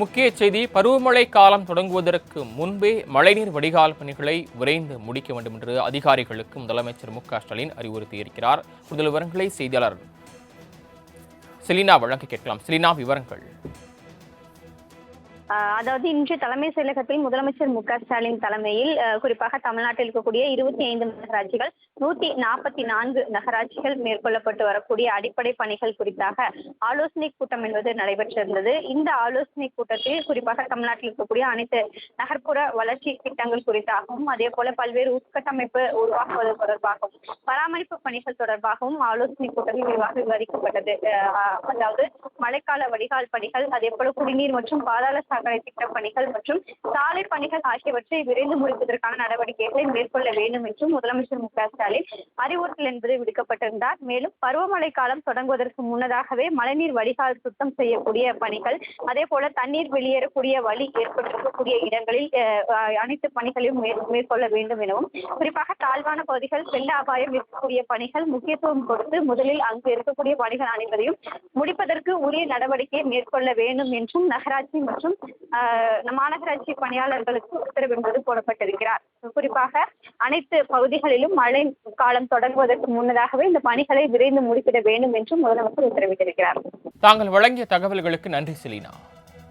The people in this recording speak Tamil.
முக்கிய செய்தி பருவமழை காலம் தொடங்குவதற்கு முன்பே மழைநீர் வடிகால் பணிகளை விரைந்து முடிக்க வேண்டும் என்று அதிகாரிகளுக்கு முதலமைச்சர் மு க ஸ்டாலின் அறிவுறுத்தியிருக்கிறார். கூடுதல் விவரங்களை செய்தியாளர் செலினா வழங்க கேட்கலாம். செலினா விவரங்கள். அதாவது இன்று தலைமை செயலகத்தில் முதலமைச்சர் மு க ஸ்டாலின் தலைமையில் குறிப்பாக தமிழ்நாட்டில் இருக்கக்கூடிய இருபத்தி ஐந்து நகராட்சிகள் நூத்தி நாற்பத்தி நான்கு நகராட்சிகள் மேற்கொள்ளப்பட்டு வரக்கூடிய அடிப்படை பணிகள் குறித்தாக ஆலோசனை கூட்டம் என்பது நடைபெற்றிருந்தது. இந்த ஆலோசனை கூட்டத்தில் குறிப்பாக தமிழ்நாட்டில் இருக்கக்கூடிய அனைத்து நகர்ப்புற வளர்ச்சி திட்டங்கள் குறித்தாகவும் அதே போல பல்வேறு உட்கட்டமைப்பு உருவாக்குவது தொடர்பாகவும் பராமரிப்பு பணிகள் தொடர்பாகவும் ஆலோசனை கூட்டத்தில் விரிவாக விவாதிக்கப்பட்டது அதாவது மழைக்கால வடிகால் பணிகள் அதே போல குடிநீர் மற்றும் பாதாள சாக்கடை திட்ட பணிகள் மற்றும் சாலை பணிகள் ஆகியவற்றை விரைந்து முடிப்பதற்கான நடவடிக்கைகளை மேற்கொள்ள வேண்டும் என்றும் முதலமைச்சர் மு க ஸ்டாலின் அறிவுறுத்தல் என்பது விடுக்கப்பட்டிருந்தார். மேலும் பருவமழை காலம் தொடங்குவதற்கு முன்னதாகவே மழைநீர் வடிகால் சுத்தம் செய்யக்கூடிய பணிகள் அதே போல தண்ணீர் வெளியேறக்கூடிய வழி ஏற்பட்டிருக்கக்கூடிய இடங்களில் அனைத்து பணிகளையும் மேற்கொள்ள வேண்டும் எனவும் குறிப்பாக தாழ்வான பகுதிகள் வெள்ள அபாயம் இருக்கக்கூடிய பணிகள் முக்கியத்துவம் கொடுத்து முதலில் அங்கு இருக்கக்கூடிய பணிகள் அனைவரையும் முடிப்பதற்கு உரிய நடவடிக்கையை மேற்கொள்ள வேண்டும் என்றும் நகராட்சி மற்றும் மாநகராட்சி பணியாளர்களுக்கு உத்தரவு என்பது போடப்பட்டிருக்கிறார். குறிப்பாக அனைத்து பகுதிகளிலும் மழை காலம் தொடங்குவதற்கு முன்னதாகவே இந்த பணிகளை விரைந்து முடித்திட வேண்டும் என்றும் முதலமைச்சர் உத்தரவிட்டிருக்கிறார். தாங்கள் வழங்கிய தகவல்களுக்கு நன்றி செலினா.